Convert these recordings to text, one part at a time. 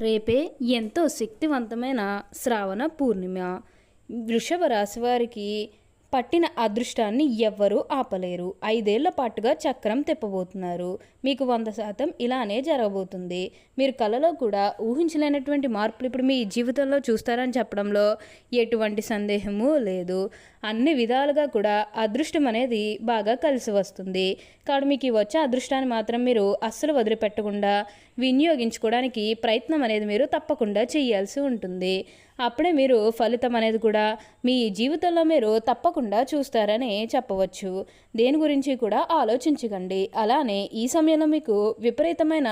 రేపే ఎంతో శక్తివంతమైన శ్రావణ పూర్ణిమ. వృషభ రాశి వారికి పట్టిన అదృష్టాన్ని ఎవ్వరూ ఆపలేరు. ఐదేళ్ళ పాటుగా చక్రం తిప్పబోతున్నారు. మీకు వంద శాతం ఇలానే జరగబోతుంది. మీరు కళలో కూడా ఊహించలేనటువంటి మార్పులు ఇప్పుడు మీ జీవితంలో చూస్తారని చెప్పడంలో ఎటువంటి సందేహము లేదు. అన్ని విధాలుగా కూడా అదృష్టం అనేది బాగా కలిసి వస్తుంది. కాబట్టి మీకు వచ్చే అదృష్టాన్ని మాత్రం మీరు అస్సలు వదిలిపెట్టకుండా వినియోగించుకోవడానికి ప్రయత్నం అనేది మీరు తప్పకుండా చేయాల్సి ఉంటుంది. అప్పుడే మీరు ఫలితం అనేది కూడా మీ జీవితంలో మీరు తప్పకుండా చూస్తారని చెప్పవచ్చు. దేని గురించి కూడా ఆలోచించకండి. అలానే ఈ సమయంలో మీకు విపరీతమైన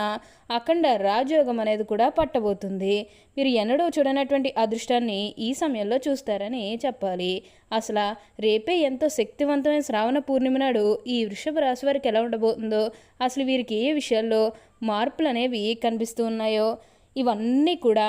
అఖండ రాజయోగం అనేది కూడా పట్టబోతుంది. మీరు ఎన్నడూ చూడనటువంటి అదృష్టాన్ని ఈ సమయంలో చూస్తారని చెప్పాలి. అసలు రేపే ఎంతో శక్తివంతమైన శ్రావణ పూర్ణిమ నాడు ఈ వృషభ రాశి వారికి ఎలా ఉండబోతుందో అసలు వీరికి ఏ విషయాల్లో మార్పులు అనేవి కనిపిస్తూ ఉన్నాయో ఇవన్నీ కూడా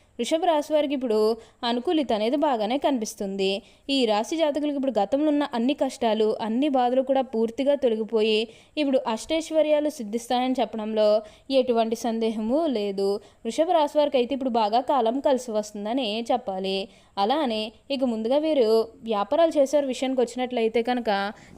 వృషభ రాశి వారికి ఇప్పుడు అనుకూలిత అనేది బాగానే కనిపిస్తుంది. ఈ రాశి జాతకులకు ఇప్పుడు గతంలో ఉన్న అన్ని కష్టాలు అన్ని బాధలు కూడా పూర్తిగా తొలగిపోయి ఇప్పుడు అష్టైశ్వర్యాలు సిద్ధిస్తాయని చెప్పడంలో ఎటువంటి సందేహము లేదు. వృషభ రాశి వారికి అయితే ఇప్పుడు బాగా కాలం కలిసి వస్తుందని చెప్పాలి. అలానే ఇక ముందుగా వీరు వ్యాపారాలు చేసే విషయానికి వచ్చినట్లయితే కనుక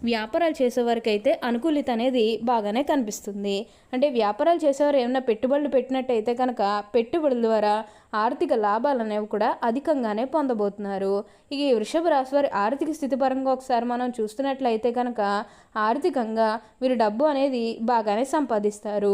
వ్యాపారాలు చేసేవారికి అయితే అనుకూలిత అనేది బాగానే కనిపిస్తుంది. అంటే వ్యాపారాలు చేసేవారు ఏమైనా పెట్టుబడులు పెట్టినట్టయితే కనుక పెట్టుబడుల ద్వారా ఆర్థిక లాభాలు అనేవి కూడా అధికంగానే పొందబోతున్నారు. ఇక ఈ వృషభ రాశి వారి ఆర్థిక స్థితి పరంగా ఒకసారి మనం చూస్తున్నట్లయితే కనుక ఆర్థికంగా వీరు డబ్బు అనేది బాగానే సంపాదిస్తారు.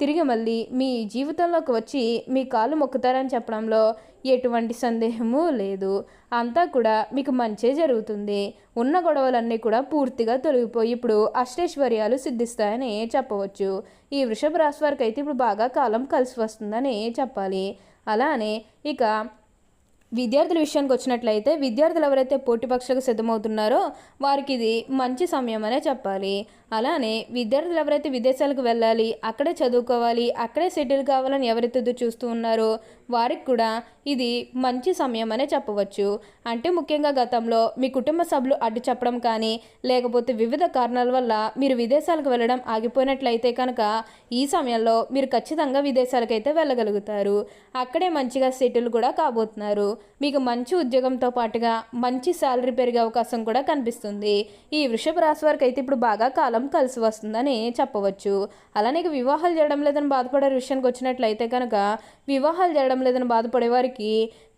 తిరిగి మళ్ళీ మీ జీవితంలోకి వచ్చి మీ కాళ్ళు మొక్కుతారని చెప్పడంలో ఎటువంటి సందేహము లేదు. అంతా కూడా మీకు మంచే జరుగుతుంది. ఉన్న గొడవలన్నీ కూడా పూర్తిగా తొలగిపోయి ఇప్పుడు అష్టైశ్వర్యాలు సిద్ధిస్తాయని చెప్పవచ్చు. ఈ వృషభ రాశి వారికి అయితే ఇప్పుడు బాగా కాలం కలిసి వస్తుందని చెప్పాలి. అలానే ఇక విద్యార్థుల విషయానికి వచ్చినట్లయితే విద్యార్థులు ఎవరైతే పోటీ సిద్ధమవుతున్నారో వారికి ఇది మంచి సమయం అనే చెప్పాలి. అలానే విద్యార్థులు ఎవరైతే విదేశాలకు వెళ్ళాలి అక్కడే చదువుకోవాలి అక్కడే సెటిల్ కావాలని ఎవరైతే ఎదురు చూస్తూ ఉన్నారో వారికి కూడా ఇది మంచి సమయం అనే చెప్పవచ్చు. అంటే ముఖ్యంగా గతంలో మీ కుటుంబ సభ్యులు అడ్డు చెప్పడం కానీ లేకపోతే వివిధ కారణాల వల్ల మీరు విదేశాలకు వెళ్ళడం ఆగిపోయినట్లయితే కనుక ఈ సమయంలో మీరు ఖచ్చితంగా విదేశాలకైతే వెళ్ళగలుగుతారు. అక్కడే మంచిగా సెటిల్ కూడా కాబోతున్నారు. మీకు మంచి ఉద్యోగంతో పాటుగా మంచి శాలరీ పెరిగే అవకాశం కూడా కనిపిస్తుంది. ఈ వృషభ రాశి వారికి అయితే ఇప్పుడు బాగా కాలం కలిసి వస్తుందని చెప్పవచ్చు. అలానే వివాహాలు చేయడం లేదని బాధపడే విషయానికి వచ్చినట్లయితే కనుక వివాహాలు చేయడం లేదని బాధపడే వారికి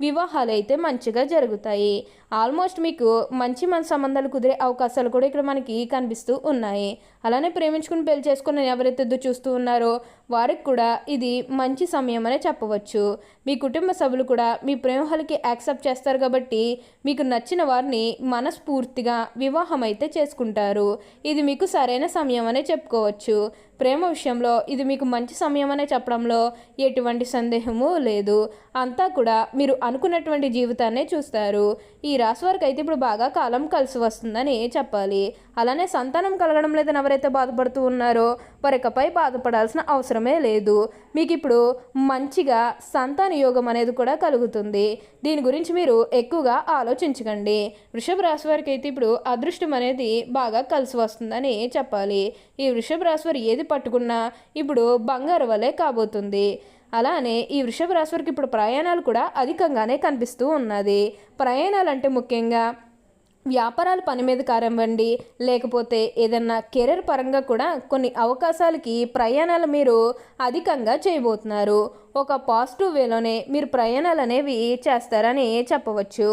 వివాహాలు అయితే మంచిగా జరుగుతాయి. ఆల్మోస్ట్ మీకు మంచి మన సంబంధాలు కుదిరే అవకాశాలు కూడా ఇక్కడ మనకి కనిపిస్తూ ఉన్నాయి. అలానే ప్రేమించుకుని పెళ్ళి చేసుకుని ఎవరైతే చూస్తూ ఉన్నారో వారికి కూడా ఇది మంచి సమయం అనే చెప్పవచ్చు. మీ కుటుంబ సభ్యులు కూడా మీ ప్రేమహలకి యాక్సెప్ట్ చేస్తారు కాబట్టి మీకు నచ్చిన వారిని మనస్ఫూర్తిగా వివాహం అయితే చేసుకుంటారు. ఇది మీకు సరైన సమయం అనే చెప్పుకోవచ్చు. ప్రేమ విషయంలో ఇది మీకు మంచి సమయం అనే చెప్పడంలో ఎటువంటి సందేహము లేదు. అంతా కూడా మీరు అనుకున్నటువంటి జీవితాన్నే చూస్తారు. ఈ రాశి వారికి అయితే ఇప్పుడు బాగా కాలం కలిసి వస్తుందని చెప్పాలి. అలానే సంతానం కలగడం లేదని ఎవరైతే బాధపడుతూ ఉన్నారో వారికపై బాధపడాల్సిన అవసరమే లేదు. మీకు ఇప్పుడు మంచిగా సంతాన యోగం అనేది కూడా కలుగుతుంది. దీని గురించి మీరు ఎక్కువగా ఆలోచించకండి. వృషభ రాశి వారికి అయితే ఇప్పుడు అదృష్టం అనేది బాగా కలిసి వస్తుందని చెప్పాలి. ఈ వృషభ రాశి వారు ఏది పట్టుకున్నా ఇప్పుడు బంగారు వలె కాబోతుంది. అలానే ఈ వృషభ రాశివారికి ఇప్పుడు ప్రయాణాలు కూడా అధికంగానే కనిపిస్తూ ఉన్నది. ప్రయాణాలు అంటే ముఖ్యంగా వ్యాపారాల పని మీద కానివ్వండి లేకపోతే ఏదన్నా కెరీర్ పరంగా కూడా కొన్ని అవకాశాలకి ప్రయాణాలు మీరు అధికంగా చేయబోతున్నారు. ఒక పాజిటివ్ వేలోనే మీరు ప్రయాణాలు అనేవి చేస్తారని చెప్పవచ్చు.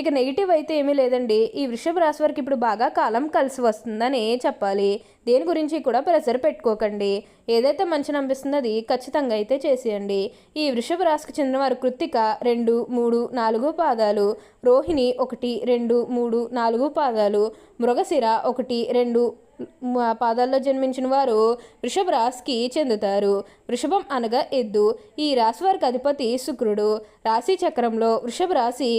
ఇక నెగిటివ్ అయితే ఏమీ లేదండి. ఈ వృషభ రాశి వారికి ఇప్పుడు బాగా కాలం కలిసి వస్తుందని చెప్పాలి. దేని గురించి కూడా ప్రెషర్ పెట్టుకోకండి. ఏదైతే మంచిని అనిపిస్తుందో అది ఖచ్చితంగా అయితే చేసేయండి. ఈ వృషభ రాశికి చెందిన వారు కృత్తిక రెండు మూడు నాలుగు పాదాలు. రోహిణి ఒకటి రెండు మూడు నాలుగు పాదాలు. మృగశిర ఒకటి రెండు పాదాల్లో జన్మించిన వారు వృషభ రాశికి చెందుతారు. వృషభం అనగా ఎద్దు. ఈ రాశి వారికి అధిపతి శుక్రుడు. రాశి చక్రంలో వృషభ రాశి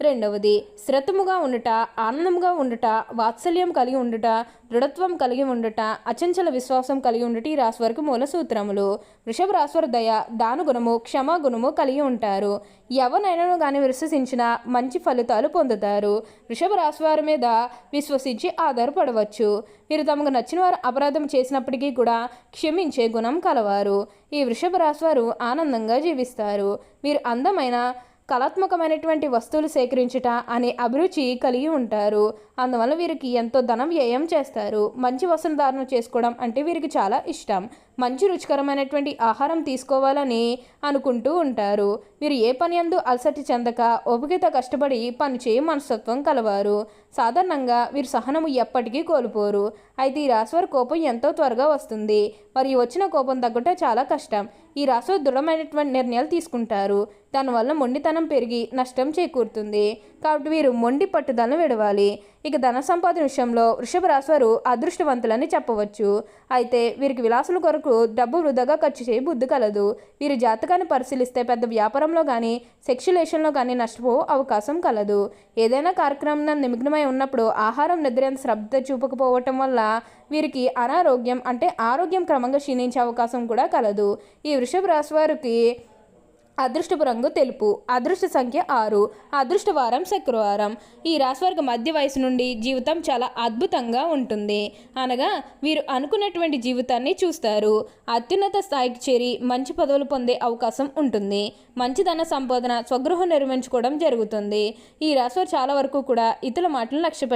రెండవది శ్రద్ధముగా ఉండుట ఆనందంగా ఉండుట వాత్సల్యం కలిగి ఉండుట దృఢత్వం కలిగి ఉండుట అచంచల విశ్వాసం కలిగి ఉండుట ఈ రాశివారికి మూల సూత్రములు. వృషభ రాశివారు దయ దానుగుణము క్షమాగుణము కలిగి ఉంటారు. ఎవరినైనా కానీ విశ్వసించిన మంచి ఫలితాలు పొందుతారు. వృషభ రాశివారి మీద విశ్వసించి ఆధారపడవచ్చు. వీరు తమకు నచ్చిన వారు అపరాధం చేసినప్పటికీ కూడా క్షమించే గుణం కలవారు. ఈ వృషభ రాశివారు ఆనందంగా జీవిస్తారు. వీరు అందమైన కళాత్మకమైనటువంటి వస్తువులు సేకరించుట అనే అభిరుచి కలిగి ఉంటారు. అందువల్ల వీరికి ఎంతో ధనం వ్యయం చేస్తారు. మంచి వస్త్రధారణ చేసుకోవడం అంటే వీరికి చాలా ఇష్టం. మంచి రుచికరమైనటువంటి ఆహారం తీసుకోవాలని అనుకుంటూ ఉంటారు. వీరు ఏ పని అందు అలసటి చెందక ఓపికత కష్టపడి పని చేయ మనస్తత్వం కలవారు. సాధారణంగా వీరు సహనము ఎప్పటికీ కోల్పోరు. అయితే ఈ రాశివారి కోపం ఎంతో త్వరగా వస్తుంది. మరియు వచ్చిన కోపం తగ్గట చాలా కష్టం. ఈ రాశివారు దృఢమైనటువంటి నిర్ణయాలు తీసుకుంటారు. దానివల్ల మొండితనం పెరిగి నష్టం చేకూరుతుంది. కాబట్టి వీరు మొండి పట్టుదలను విడవాలి. ఇక ధన సంపాదన విషయంలో వృషభ రాశి వారు అదృష్టవంతులని చెప్పవచ్చు. అయితే వీరికి విలాసుల కొరకు డబ్బు వృధాగా ఖర్చు చేయి బుద్ధి కలదు. వీరి జాతకాన్ని పరిశీలిస్తే పెద్ద వ్యాపారంలో కానీ సెక్యులేషన్లో కానీ నష్టపో అవకాశం కలదు. ఏదైనా కార్యక్రమం నిమగ్నమై ఉన్నప్పుడు ఆహారం నిద్ర ఎంత శ్రద్ధ చూపకపోవటం వల్ల వీరికి అనారోగ్యం అంటే ఆరోగ్యం క్రమంగా క్షీణించే అవకాశం కూడా కలదు. ఈ వృషభ రాశి వారికి అదృష్టపు రంగు తెలుపు. అదృష్ట సంఖ్య ఆరు. అదృష్ట వారం శుక్రవారం. ఈ రాశివారికి మధ్య వయసు నుండి జీవితం చాలా అద్భుతంగా ఉంటుంది. అనగా వీరు అనుకున్నటువంటి జీవితాన్ని చూస్తారు. అత్యున్నత స్థాయికి చేరి మంచి పదవులు పొందే అవకాశం ఉంటుంది. మంచి ధన సంపాదన స్వగృహం నిర్మించుకోవడం జరుగుతుంది. ఈ రాశివారు చాలా వరకు కూడా ఇతరుల మాటలు లక్ష్య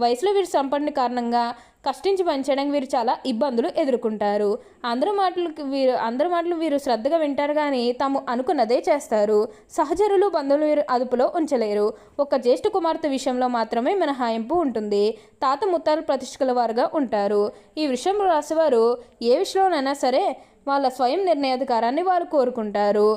వయసులో వీరు సంపన్న కారణంగా కష్టించి పనిచేయడానికి వీరు చాలా ఇబ్బందులు ఎదుర్కొంటారు. అందరి మాటలకు వీరు అందరి మాటలు వీరు శ్రద్ధగా వింటారు కానీ తాము అనుకున్నదే చేస్తారు. సహచరులు బంధువులు వీరు అదుపులో ఉంచలేరు. ఒక జ్యేష్ఠ కుమార్తె విషయంలో మాత్రమే మినహాయింపు ఉంటుంది. తాత ముత్తాలు ప్రతిష్ఠల వారుగా ఉంటారు. ఈ విషయంలో రాసేవారు ఏ విషయంలోనైనా సరే వాళ్ళ స్వయం నిర్ణయాధికారాన్ని వారు కోరుకుంటారు.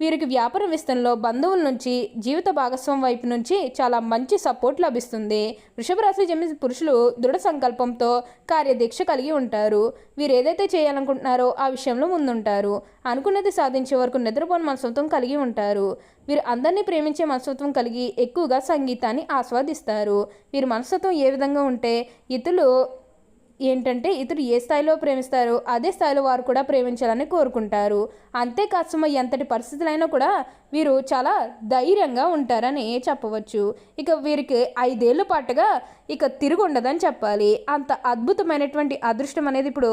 వీరికి వ్యాపార విస్తరణలో బంధువుల నుంచి జీవిత భాగస్వామి వైపు నుంచి చాలా మంచి సపోర్ట్ లభిస్తుంది. వృషభరాశి జన్మించిన పురుషులు దృఢ సంకల్పంతో కార్యదీక్ష కలిగి ఉంటారు. వీరు ఏదైతే చేయాలనుకుంటున్నారో ఆ విషయంలో ముందుంటారు. అనుకున్నది సాధించే వరకు నిద్రపోని మనస్తత్వం కలిగి ఉంటారు. వీరు అందరినీ ప్రేమించే మనస్తత్వం కలిగి ఎక్కువగా సంగీతాన్ని ఆస్వాదిస్తారు. వీరి మనస్తత్వం ఏ విధంగా ఉంటే ఇతరులు ఏంటంటే ఇతరు ఏ స్థాయిలో ప్రేమిస్తారో అదే స్థాయిలో వారు కూడా ప్రేమించాలని కోరుకుంటారు. అంతే సుమ ఎంతటి పరిస్థితులైనా కూడా వీరు చాలా ధైర్యంగా ఉంటారని చెప్పవచ్చు. ఇక వీరికి ఐదేళ్ళ పాటుగా ఇక తిరిగి ఉండదని చెప్పాలి. అంత అద్భుతమైనటువంటి అదృష్టం అనేది ఇప్పుడు